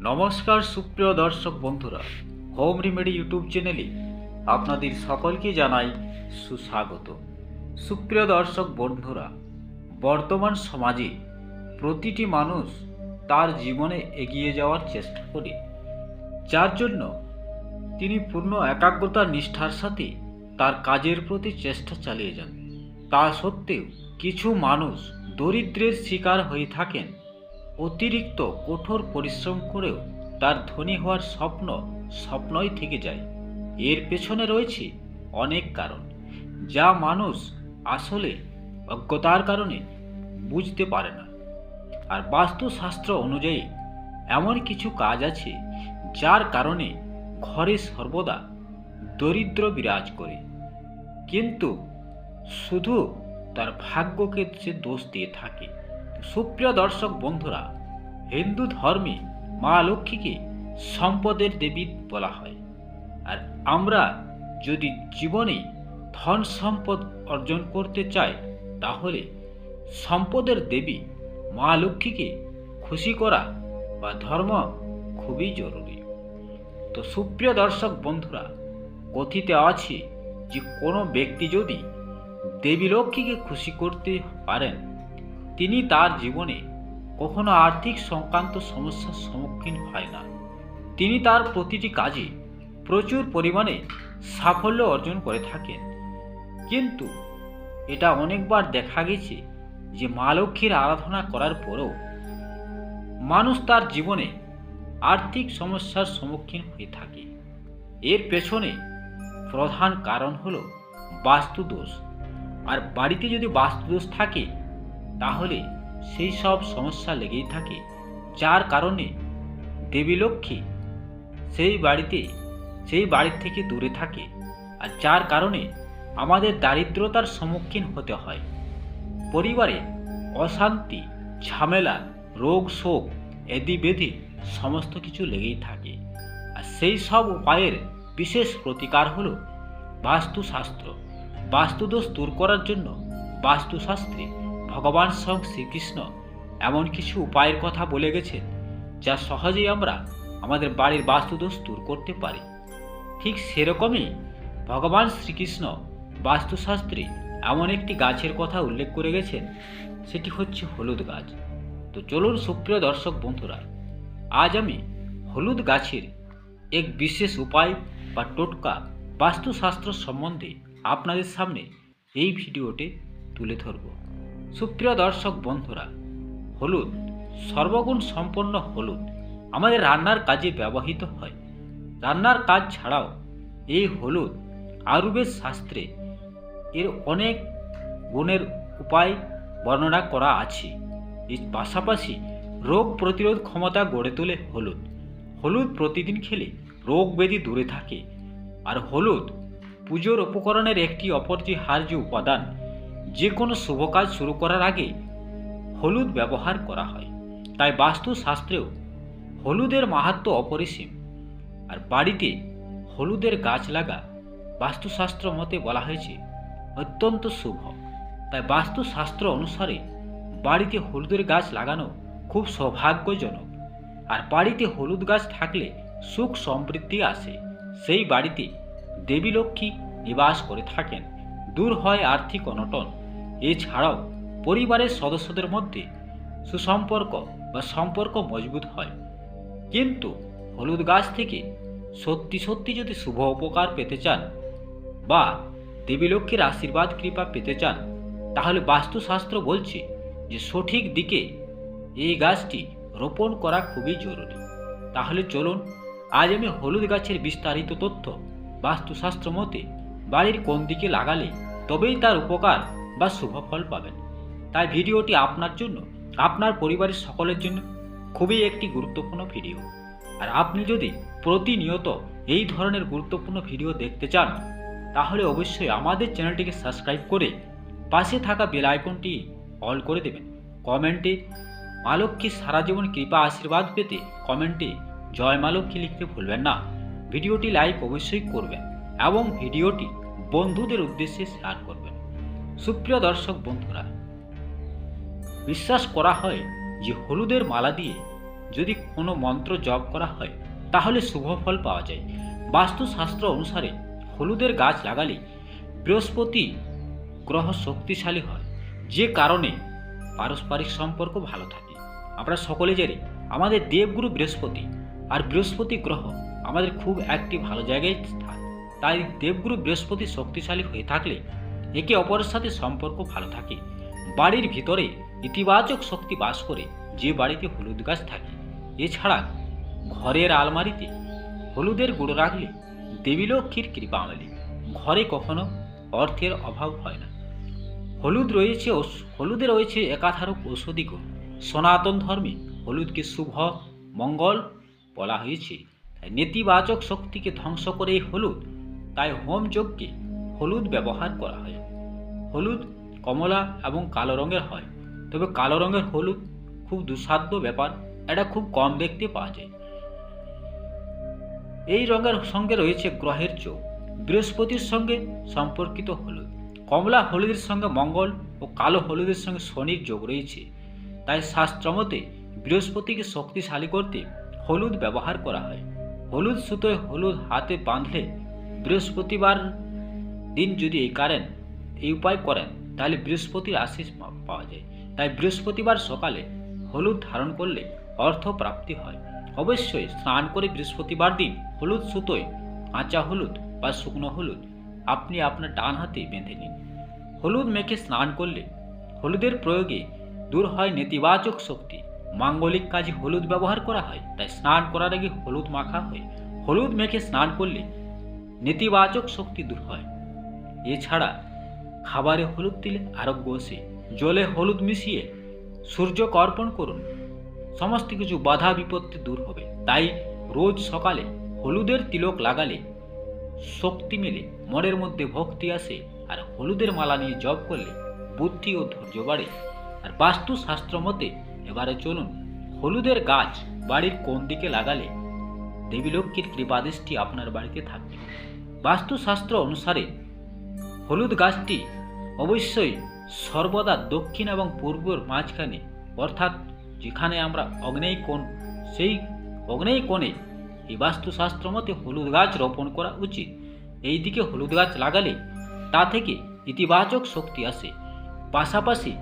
নমস্কার সুপ্রিয় দর্শক বন্ধুরা, হোম রিমেডি ইউটিউব চ্যানেলে আপনাদের সকলকে জানাই সুস্বাগত। সুপ্রিয় দর্শক বন্ধুরা, বর্তমান সমাজে প্রতিটি মানুষ তার জীবনে এগিয়ে যাওয়ার চেষ্টা করে। যার জন্য তিনি পূর্ণ একাগ্রতা, নিষ্ঠার সাথে তার কাজের প্রতি চেষ্টা চালিয়ে যান। তা সত্ত্বেও কিছু মানুষ দরিদ্রের শিকার হয়ে থাকেন। অতিরিক্ত কঠোর পরিশ্রম করেও তার ধনী হওয়ার স্বপ্ন স্বপ্নই থেকে যায়। এর পেছনে রয়েছে অনেক কারণ, যা মানুষ আসলে অজ্ঞতার কারণে বুঝতে পারে না। আর বাস্তুশাস্ত্র অনুযায়ী এমন কিছু কাজ আছে, যার কারণে ঘরে সর্বদা দরিদ্র বিরাজ করে। কিন্তু শুধু তার ভাগ্যকে সে দোষ দিয়ে থাকে। সুপ্রিয় দর্শক বন্ধুরা হিন্দু ধর্মে মা লক্ষ্মীকে সম্পদের দেবী বলা হয়। আর আমরা যদি জীবনে ধন সম্পদ অর্জন করতে চাই, তাহলে সম্পদের দেবী মা লক্ষ্মীকে খুশি করা বা ধর্ম খুবই জরুরি। তো সুপ্রিয় দর্শক বন্ধুরা, কথিত আছে যে কোনো ব্যক্তি যদি দেবী লক্ষ্মীকে খুশি করতে পারেন, তিনি তার জীবনে কখনো আর্থিক সংক্রান্ত সমস্যার সম্মুখীন হয় না। তিনি তার প্রতিটি কাজে প্রচুর পরিমাণে সাফল্য অর্জন করে থাকেন। কিন্তু এটা অনেকবার দেখা গেছে যে মা লক্ষ্মীর আরাধনা করার পরেও মানুষ তার জীবনে আর্থিক সমস্যার সম্মুখীন হয়ে থাকে। এর পেছনে প্রধান কারণ হলো বাস্তুদোষ। আর বাড়িতে যদি বাস্তুদোষ থাকে, তাহলে সেই সব সমস্যা লেগেই থাকে। যার কারণে দেবী লক্ষ্মী সেই বাড়িতে, সেই বাড়ির থেকে দূরে থাকে আর যার কারণে আমাদের দারিদ্রতার সম্মুখীন হতে হয়। পরিবারে অশান্তি, ঝামেলা, রোগ শোক, এদি বেদি সমস্ত কিছু লেগেই থাকে। আর সেই সব উপায়ের বিশেষ প্রতিকার হল বাস্তুশাস্ত্র। বাস্তুদোষ দূর করার জন্য বাস্তুশাস্ত্রে ভগবান স্বয়ং শ্রীকৃষ্ণ এমন কিছু উপায়ের কথা বলে গেছেন, যা সহজেই আমরা আমাদের বাড়ির বাস্তুদোষ দূর করতে পারি। ঠিক সেরকমই ভগবান শ্রীকৃষ্ণ বাস্তুশাস্ত্রে এমন একটি গাছের কথা উল্লেখ করে গেছেন, সেটি হচ্ছে হলুদ গাছ। তো চলুন সুপ্রিয় দর্শক বন্ধুরা, আজ আমি হলুদ গাছের এক বিশেষ উপায় বা টোটকা বাস্তুশাস্ত্র সম্বন্ধে আপনাদের সামনে এই ভিডিওতে তুলে ধরব। সুপ্রিয় দর্শক বন্ধুরা, হলুদ, সর্বগুণ সম্পন্ন হলুদ আমাদের রান্নার কাজে ব্যবহৃত হয়। রান্নার কাজ ছাড়াও এই হলুদ আয়ুর্বেদ শাস্ত্রে এর অনেক গুণের উপায় বর্ণনা করা আছে। এর পাশাপাশি রোগ প্রতিরোধ ক্ষমতা গড়ে তোলে হলুদ। হলুদ প্রতিদিন খেলে রোগ ব্যাধি দূরে থাকে। আর হলুদ পুজোর উপকরণের একটি অপরিহার্য উপাদান যে কোনো শুভ কাজ শুরু করার আগে হলুদ ব্যবহার করা হয়। তাই বাস্তুশাস্ত্রেও হলুদের মাহাত্ম অপরিসীম। আর বাড়িতে হলুদের গাছ লাগা বাস্তুশাস্ত্র মতে বলা হয়েছে, অত্যন্ত শুভ। তাই বাস্তুশাস্ত্র অনুসারে বাড়িতে হলুদের গাছ লাগানো খুব সৌভাগ্যজনক। আর বাড়িতে হলুদ গাছ থাকলে সুখ সমৃদ্ধি আসে। সেই বাড়িতে দেবী লক্ষ্মী নিবাস করে থাকেন। দূর হয় আর্থিক অনটন। এছাড়াও পরিবারের সদস্যদের মধ্যে সুসম্পর্ক বা সম্পর্ক মজবুত হয়। কিন্তু হলুদ গাছ থেকে সত্যি সত্যি যদি শুভ উপকার পেতে চান বা দেবী লক্ষ্মীর আশীর্বাদ কৃপা পেতে চান, তাহলে বাস্তুশাস্ত্র বলছে যে সঠিক দিকে এই গাছটি রোপণ করা খুবই জরুরি। তাহলে চলুন, আজ আমি হলুদ গাছের বিস্তারিত তথ্য বাস্তুশাস্ত্র মতে বাড়ির কোন দিকে লাগালে তবেই তার উপকার বা শুভ ফল পাবেন। তাই ভিডিওটি আপনার জন্য, আপনার পরিবারের সকলের জন্য খুবই একটি গুরুত্বপূর্ণ ভিডিও। আর আপনি যদি প্রতিনিয়ত এই ধরনের গুরুত্বপূর্ণ ভিডিও দেখতে চান, তাহলে অবশ্যই আমাদের চ্যানেলটিকে সাবস্ক্রাইব করে পাশে থাকা বেল আইকনটি অল করে দেবেন। কমেন্টে মা লক্ষ্মীর সারা জীবন কৃপা আশীর্বাদ পেতে কমেন্টে জয় মা লক্ষ্মী লিখতে ভুলবেন না। ভিডিওটি লাইক অবশ্যই করবেন এবং ভিডিওটি বন্ধুদের উদ্দেশ্যে শেয়ার করবেন। সুপ্রিয় দর্শক বন্ধুরা, বিশ্বাস করা হয় যে হলুদের মালা দিয়ে যদি কোনো মন্ত্র জপ করা হয়, তাহলে শুভ ফল পাওয়া যায়। বাস্তুশাস্ত্র অনুসারে হলুদের গাছ লাগালে বৃহস্পতি গ্রহ শক্তিশালী হয়, যে কারণে পারস্পরিক সম্পর্ক ভালো থাকে। আমরা সকলে জানি, আমাদের দেবগুরু বৃহস্পতি আর বৃহস্পতি গ্রহ আমাদের খুব একটি ভালো জায়গায় তাই দেবগুরু বৃহস্পতি শক্তিশালী হয়ে থাকলে একে অপরের সাথে সম্পর্ক ভালো থাকে। বাড়ির ভিতরে ইতিবাচক শক্তি বাস করে যে বাড়িতে হলুদ গাছ থাকে। এছাড়া ঘরের আলমারিতে হলুদের গুঁড়ো রাখলে দেবীলক্ষ্মীর কৃপা মেলে ঘরে কখনো অর্থের অভাব হয় না। হলুদ রয়েছে হলুদে রয়েছে একাধারক ঔষধি গুণ। সনাতন ধর্মে হলুদকে শুভ, মঙ্গল বলা হয়েছে। নেতিবাচক শক্তিকে ধ্বংস করে হলুদ তাই হোম যজ্ঞে হলুদ ব্যবহার করা হয়। হলুদ কমলা এবং কালো রঙের হয়। তবে কালো রঙের হলুদ খুব দুঃসাধ্য ব্যাপার, এটা খুব কম দেখতে পাওয়া যায়। এই রঙের সঙ্গে রয়েছে গ্রহের চোখ বৃহস্পতির সঙ্গে সম্পর্কিত হলুদ। কমলা হলুদের সঙ্গে মঙ্গল ও কালো হলুদের সঙ্গে শনির যোগ রয়েছে। তাই শাস্ত্রমতে বৃহস্পতিকে শক্তিশালী করতে হলুদ ব্যবহার করা হয়। হলুদ সুতোয় হলুদ হাতে বাঁধলে বৃহস্পতিবার দিন যদি এই কারেন, এই উপায় করেন, তাহলে বৃহস্পতির আশিস পাওয়া যায়। তাই বৃহস্পতিবার সকালে হলুদ ধারণ করলে অর্থ প্রাপ্তি হয়। অবশ্যই স্নান করে বৃহস্পতিবার দিন হলুদ সুতোয় কাঁচা হলুদ বা শুকনো হলুদ আপনি আপনার ডান হাতে বেঁধে নিন। হলুদ মেখে স্নান করলে হলুদের প্রয়োগে দূর হয় নেতিবাচক শক্তি। মাঙ্গলিক কাজে হলুদ ব্যবহার করা হয়, তাই স্নান করার আগে হলুদ মাখা হয়। হলুদ মেখে স্নান করলে নেতিবাচক শক্তি দূর হয়। এছাড়া খাবারে হলুদ দিলে আরোগ্য আসে। জলে হলুদ মিশিয়ে সূর্যকে অর্পণ করুন। সমস্ত কিছু বাধা বিপত্তি দূর হবে। তাই রোজ সকালে হলুদের তিলক লাগালে শক্তি মেলে, মনের মধ্যে ভক্তি আসে আর হলুদের মালা নিয়ে জপ করলে বুদ্ধি ও ধৈর্য বাড়ে। আর বাস্তুশাস্ত্র মতে এবারে চলুন, হলুদের গাছ বাড়ির কোন দিকে লাগালে দেবী লক্ষ্মীর কৃপাদৃষ্টি আপনার বাড়িতে থাকবে বাস্তুশাস্ত্র অনুসারে হলুদ গাছটি অবশ্যই সর্বদা দক্ষিণ এবং পূর্বর মাঝখানে, অর্থাৎ যেখানে আমরা অগ্নেয় কোণ, সেই অগ্নেয় কোণে এই বাস্তুশাস্ত্র মতে হলুদ গাছ রোপণ করা উচিত। এই দিকে হলুদ গাছ লাগালে তা থেকে ইতিবাচক শক্তি আসে। পাশাপাশি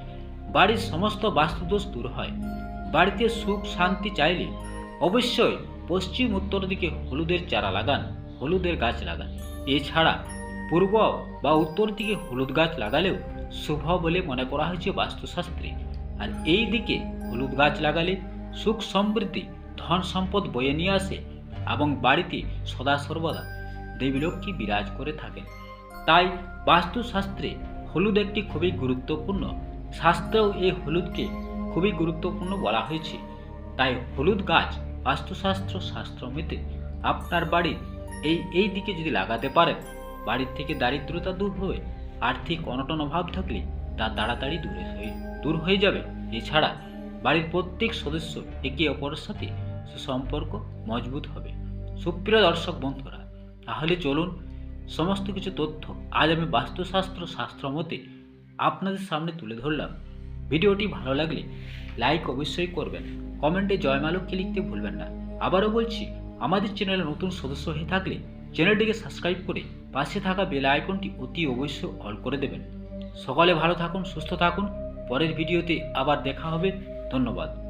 বাড়ির সমস্ত বাস্তুদোষ দূর হয়। বাড়িতে সুখ শান্তি চাইলে অবশ্যই পশ্চিম উত্তর দিকে হলুদের চারা লাগান, হলুদের গাছ লাগান। এছাড়া পূর্ব বা উত্তর দিকে হলুদ গাছ লাগালেও শুভ বলে মনে করা হয়েছে বাস্তুশাস্ত্রে। আর এই দিকে হলুদ গাছ লাগালে সুখ সমৃদ্ধি, ধন সম্পদ বয়ে নিয়ে আসে এবং বাড়িতে সদা সর্বদা দেবীলক্ষ্মী বিরাজ করে থাকেন। তাই বাস্তুশাস্ত্রে হলুদ একটি খুবই গুরুত্বপূর্ণ শাস্ত্রেও এই হলুদকে খুবই গুরুত্বপূর্ণ বলা হয়েছে। তাই হলুদ গাছ বাস্তুশাস্ত্র শাস্ত্র মতে আপনার বাড়ির এই এই দিকে যদি লাগাতে পারেন, বাড়ির থেকে দারিদ্রতা দূর হয়ে আর্থিক অনটন অভাব থাকলে তা তাড়াতাড়ি দূরে হয়ে, দূর হয়ে যাবে। এছাড়া বাড়ির প্রত্যেক সদস্য একে অপরের সাথে সুসম্পর্ক মজবুত হবে। সুপ্রিয় দর্শক বন্ধুরা, তাহলে চলুন সমস্ত কিছু তথ্য আজ আমি বাস্তুশাস্ত্র শাস্ত্র মতে আপনাদের সামনে তুলে ধরলাম। ভিডিওটি ভালো লাগলে লাইক অবশ্যই করবেন। কমেন্টে জয়মালককে লিখতে ভুলবেন না। আবারও বলছি, আমাদের চ্যানেলে নতুন সদস্য হয়ে থাকলে চ্যানেলটিকে সাবস্ক্রাইব করে পাশে থাকা বেল আইকনটি অতি অবশ্যই অল করে দেবেন। সকালে ভালো থাকুন, সুস্থ থাকুন। পরের ভিডিওতে আবার দেখা হবে। ধন্যবাদ।